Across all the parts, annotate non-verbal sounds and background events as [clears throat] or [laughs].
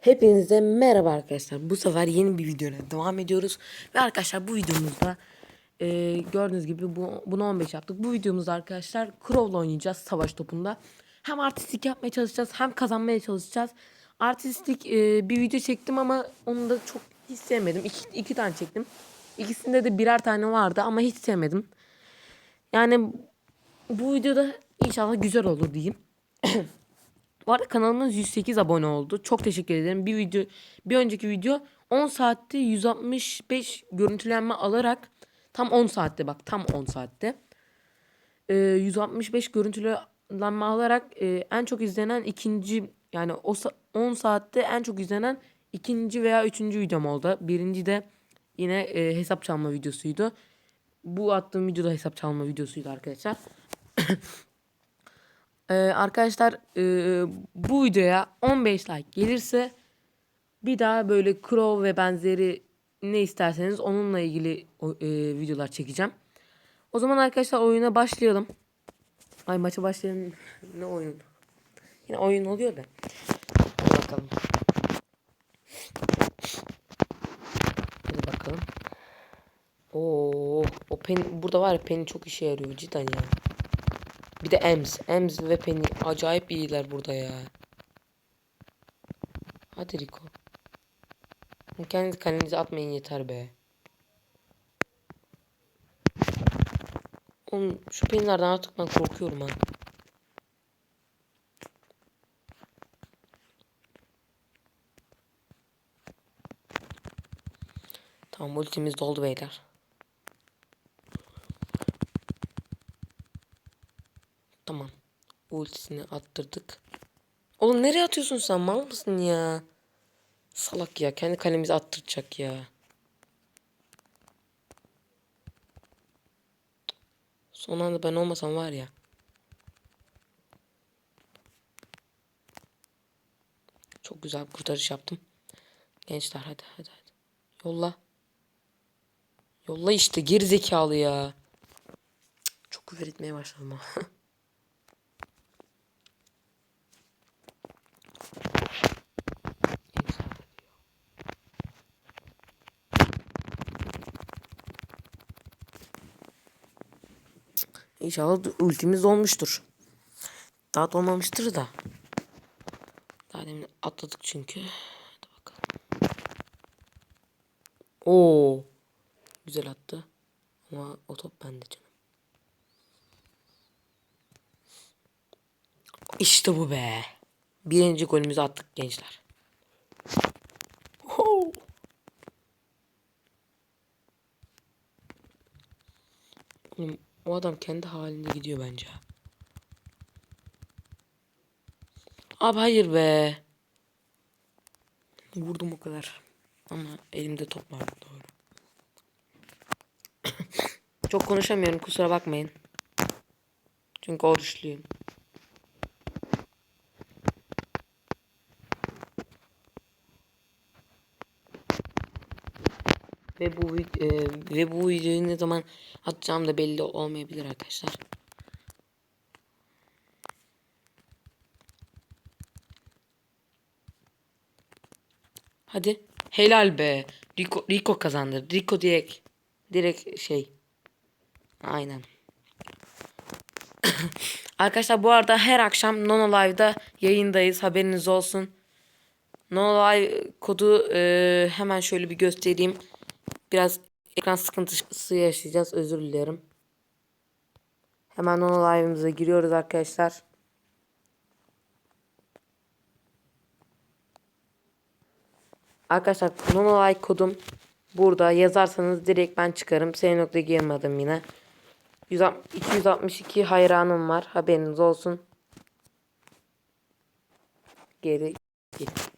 Hepinize merhaba arkadaşlar. Bu sefer yeni bir videoyla devam ediyoruz. Ve arkadaşlar bu videomuzda e, gördüğünüz gibi bu, bunu 15 yaptık. Bu videomuzda arkadaşlar Crow'la oynayacağız savaş topunda. Hem artistik yapmaya çalışacağız hem kazanmaya çalışacağız. Artistik e, bir video çektim ama onu da çok hiç sevmedim. İki, iki tane çektim. İkisinde de birer tane vardı ama hiç sevmedim. Yani bu videoda inşallah güzel olur diyeyim. [clears throat] Bu arada kanalımız 108 abone oldu. Çok teşekkür ederim. Bir video bir önceki video 10 saatte 165 görüntülenme alarak tam 10 saatte bak tam 10 saatte. Ee, 165 görüntülenme alarak en çok izlenen ikinci yani o sa- 10 saatte en çok izlenen ikinci veya üçüncü videom oldu. Birinci de yine hesap çalma videosuydu. Bu attığım videoda hesap çalma videosuydu arkadaşlar. [coughs] Ee, arkadaşlar e, bu videoya 15 like gelirse bir daha böyle Crow ve benzeri ne isterseniz onunla ilgili e, videolar çekeceğim. O zaman arkadaşlar oyuna başlayalım. Ay maça başlayalım. [laughs] ne oyun? Yine oyun oluyor da. Hadi bakalım. Hadi bakalım. Oo, o pen burada var ya pen çok işe yarıyor cidden ya. Bir de Ems. Ems ve Penny acayip iyiler burada ya. Hadi Rico. Kendi kalenize atmayın yeter be. Oğlum şu Penny'lerden artık ben korkuyorum ha. Tamam ultimiz doldu beyler. Tamam. Ultisini attırdık. Oğlum nereye atıyorsun sen? Mal mısın ya? Salak ya. Kendi kalemizi attıracak ya. Son anda ben olmasam var ya. Çok güzel bir kurtarış yaptım. Gençler hadi hadi hadi. Yolla. Yolla işte geri zekalı ya. Çok küfür etmeye başladım ha. [laughs] İnşallah ultimiz olmuştur. Daha dolmamıştır da. Daha demin atladık çünkü. Hadi bakalım. Oo. Güzel attı. Ama o top bende canım. İşte bu be. Birinci golümüzü attık gençler. Oğlum, o adam kendi halinde gidiyor bence. Abi hayır be. Vurdum o kadar. Ama elimde top vardı doğru. [coughs] Çok konuşamıyorum kusura bakmayın. Çünkü oruçluyum. Ve bu e, ve bu videoyu ne zaman atacağım da belli olmayabilir arkadaşlar. Hadi. Helal be. Rico, Rico kazandı. Rico direkt direkt şey. Aynen. [laughs] Arkadaşlar bu arada her akşam Nono Live'da yayındayız. Haberiniz olsun. Nono Live kodu e, hemen şöyle bir göstereyim. Biraz ekran sıkıntısı yaşayacağız. Özür dilerim. Hemen Nono Live'ımıza giriyoruz arkadaşlar. Arkadaşlar Nono Live kodum burada yazarsanız direkt ben çıkarım. S. girmedim yine. 160 262 hayranım var. Haberiniz olsun. Geri git.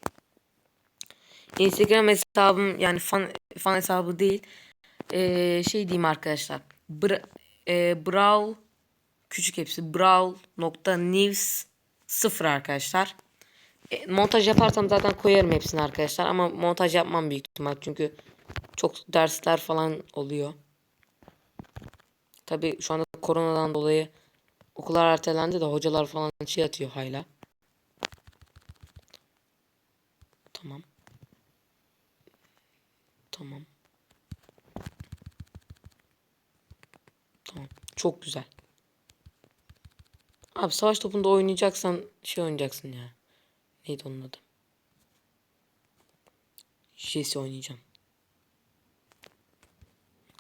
Instagram hesabım yani fan fan hesabı değil. Ee, şey diyeyim arkadaşlar. Bra, e, Brawl küçük hepsi Brawl nokta news sıfır arkadaşlar. E, montaj yaparsam zaten koyarım hepsini arkadaşlar ama montaj yapmam büyük ihtimal çünkü çok dersler falan oluyor. Tabi şu anda koronadan dolayı okullar ertelendi de hocalar falan şey atıyor hala. Tamam. Tamam. Tamam. Çok güzel. Abi savaş topunda oynayacaksan şey oynayacaksın ya. Neydi onun adı? Jesse oynayacağım.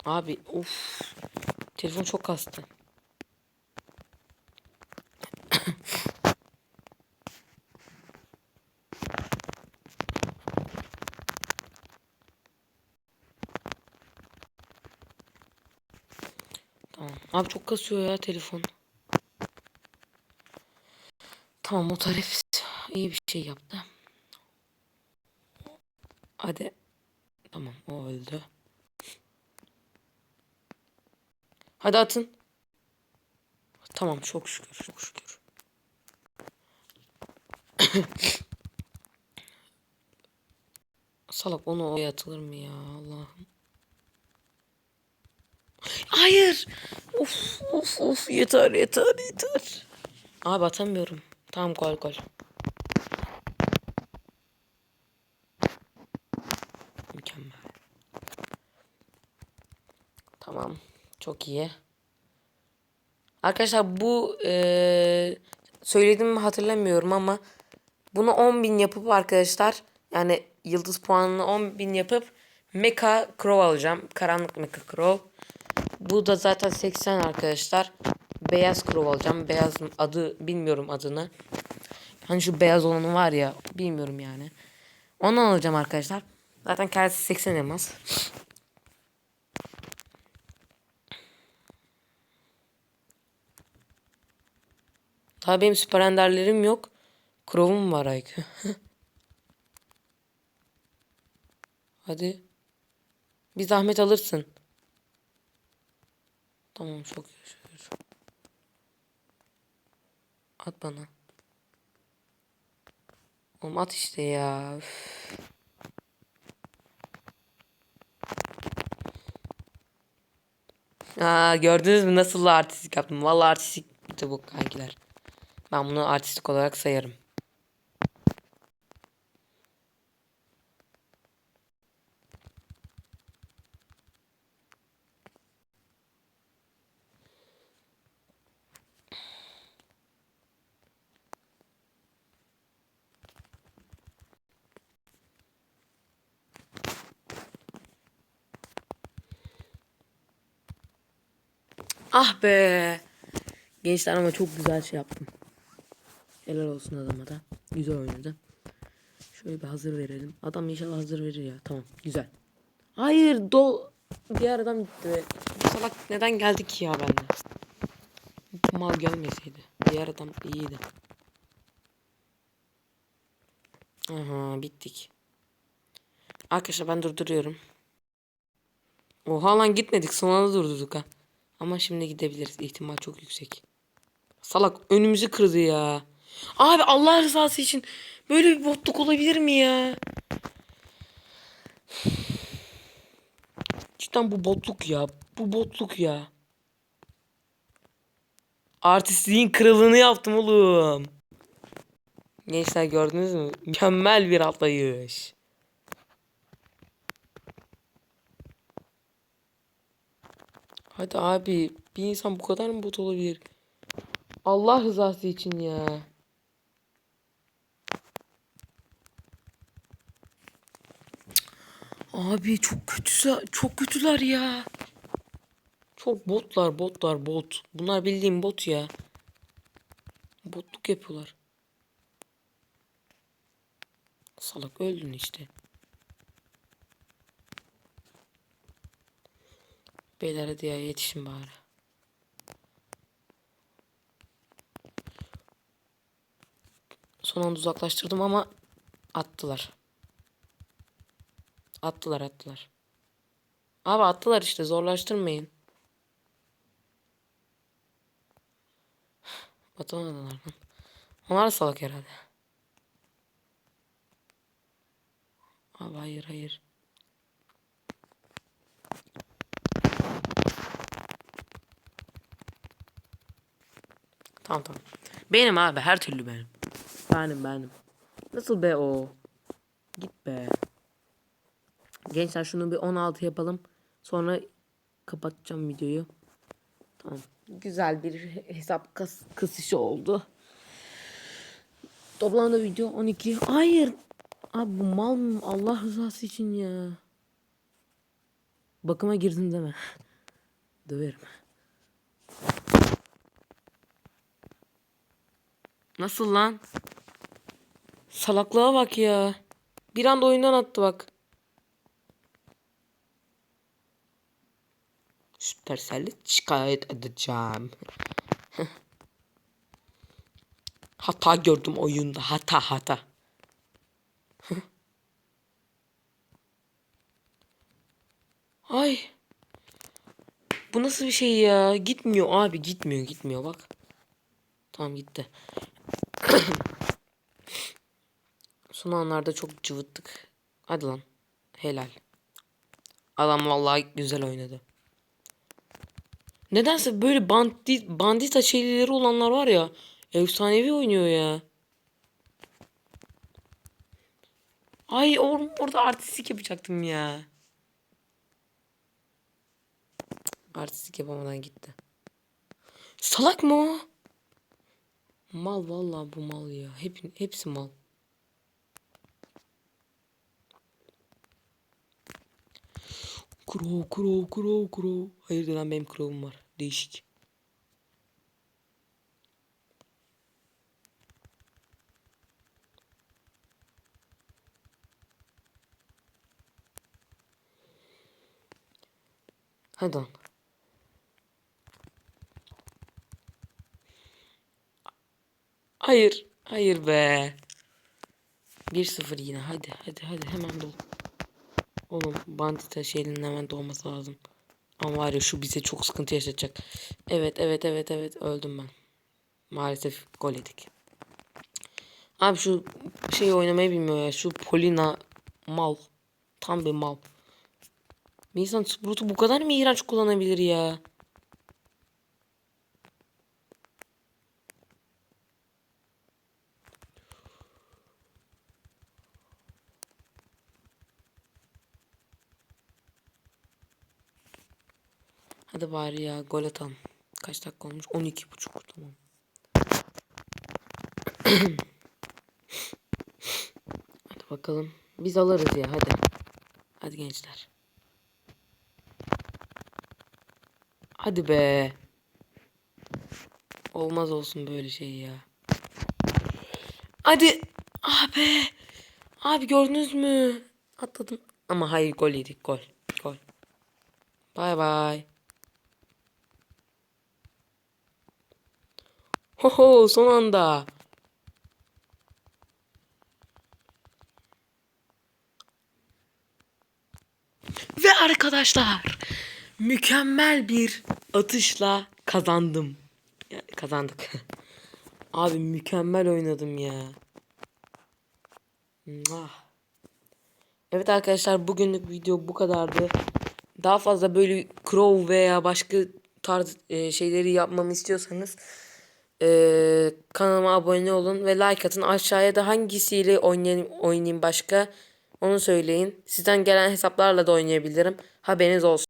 Abi of. Telefon çok kastı. Tamam. Abi çok kasıyor ya telefon. Tamam o tarif iyi bir şey yaptı. Hadi. Tamam o öldü. Hadi atın. Tamam çok şükür çok şükür. [coughs] Salak onu oraya atılır mı ya Allah'ım. Hayır. Of of of yeter yeter yeter. Abi atamıyorum. Tamam gol gol. Mükemmel. Tamam. Çok iyi. Arkadaşlar bu eee söylediğimi mi hatırlamıyorum ama bunu 10.000 yapıp arkadaşlar yani yıldız puanını 10.000 yapıp Mecha Crow alacağım. Karanlık Mecha Crow. Bu da zaten 80 arkadaşlar. Beyaz Crow alacağım. Beyazın adı bilmiyorum adını. Hani şu beyaz olanı var ya bilmiyorum yani. Onu alacağım arkadaşlar. Zaten kendisi 80 elmas. Daha benim süper enderlerim yok. Crow'um var IQ. [laughs] Hadi. Bir zahmet alırsın. Tamam çok şükür. At bana. Oğlum at işte ya. Üf. Aa, gördünüz mü nasıl artistik yaptım. Vallahi artistikti bu kankiler. Ben bunu artistik olarak sayarım. Ah be. Gençler ama çok güzel şey yaptım. Helal olsun adama da. Güzel oynadı. Şöyle bir hazır verelim. Adam inşallah hazır verir ya. Tamam güzel. Hayır do diğer adam gitti. Bu salak neden geldi ki ya bende? Mal gelmeseydi. Diğer adam iyiydi. Aha bittik. Arkadaşlar ben durduruyorum. Oha lan gitmedik. Son anda durdurduk ha. Ama şimdi gidebiliriz. İhtimal çok yüksek. Salak önümüzü kırdı ya. Abi Allah rızası için böyle bir botluk olabilir mi ya? Cidden bu botluk ya. Bu botluk ya. Artistliğin kralını yaptım oğlum. Gençler gördünüz mü? Mükemmel bir atlayış. Hadi abi bir insan bu kadar mı bot olabilir? Allah rızası için ya. Abi çok kötü çok kötüler ya. Çok botlar botlar bot. Bunlar bildiğim bot ya. Botluk yapıyorlar. Salak öldün işte. Beyler hadi yetişin bari. Son anda uzaklaştırdım ama attılar. Attılar attılar. Abi attılar işte zorlaştırmayın. Atamadılar lan. Onlar da salak herhalde. Abi hayır hayır. Tamam tamam. Benim abi her türlü benim. Benim benim. Nasıl be o? Git be. Gençler şunu bir 16 yapalım. Sonra kapatacağım videoyu. Tamam. Güzel bir hesap kas kısışı oldu. Toplamda video 12. Hayır. Abi bu mal mı? Allah rızası için ya. Bakıma girdim deme. [laughs] Döverim. Nasıl lan? Salaklığa bak ya. Bir anda oyundan attı bak. Süpercell'e şikayet edeceğim. [laughs] hata gördüm oyunda. Hata hata. [laughs] Ay. Bu nasıl bir şey ya? Gitmiyor abi gitmiyor gitmiyor bak. Tamam gitti. Son anlarda çok cıvıttık. Hadi lan. Helal. Adam vallahi güzel oynadı. Nedense böyle bandit, bandita şeyleri olanlar var ya. Efsanevi oynuyor ya. Ay or orada artistik yapacaktım ya. Artistik yapamadan gitti. Salak mı o? Mal vallahi bu mal ya. Hep, hepsi mal. Crow, crow, crow, crow. Hayırdır lan benim crow'um var. Değişik. Hadi lan. Hayır. Hayır be. 1-0 yine. Hadi hadi hadi hemen dol. Oğlum bandita şeyinin hemen dolması lazım. Ama var ya şu bize çok sıkıntı yaşatacak. Evet evet evet evet öldüm ben. Maalesef gol yedik. Abi şu şey oynamayı bilmiyor ya. Şu Polina mal. Tam bir mal. Bir insan Sprout'u bu kadar mı iğrenç kullanabilir ya? Hadi bari ya gol atalım. Kaç dakika olmuş? 12 buçuk tamam. [clears throat] hadi bakalım. Biz alırız ya hadi. Hadi gençler. Hadi be. Olmaz olsun böyle şey ya. Hadi. Abi. Abi gördünüz mü? Atladım. Ama hayır gol yedik gol. Gol. Bay bay. Hoho son anda. Ve arkadaşlar mükemmel bir atışla kazandım. Yani kazandık. [laughs] Abi mükemmel oynadım ya. Evet arkadaşlar bugünlük video bu kadardı. Daha fazla böyle Crow veya başka tarz e, şeyleri yapmamı istiyorsanız e, kanalıma abone olun ve like atın. Aşağıya da hangisiyle oynayayım, oynayayım başka onu söyleyin. Sizden gelen hesaplarla da oynayabilirim. Haberiniz olsun.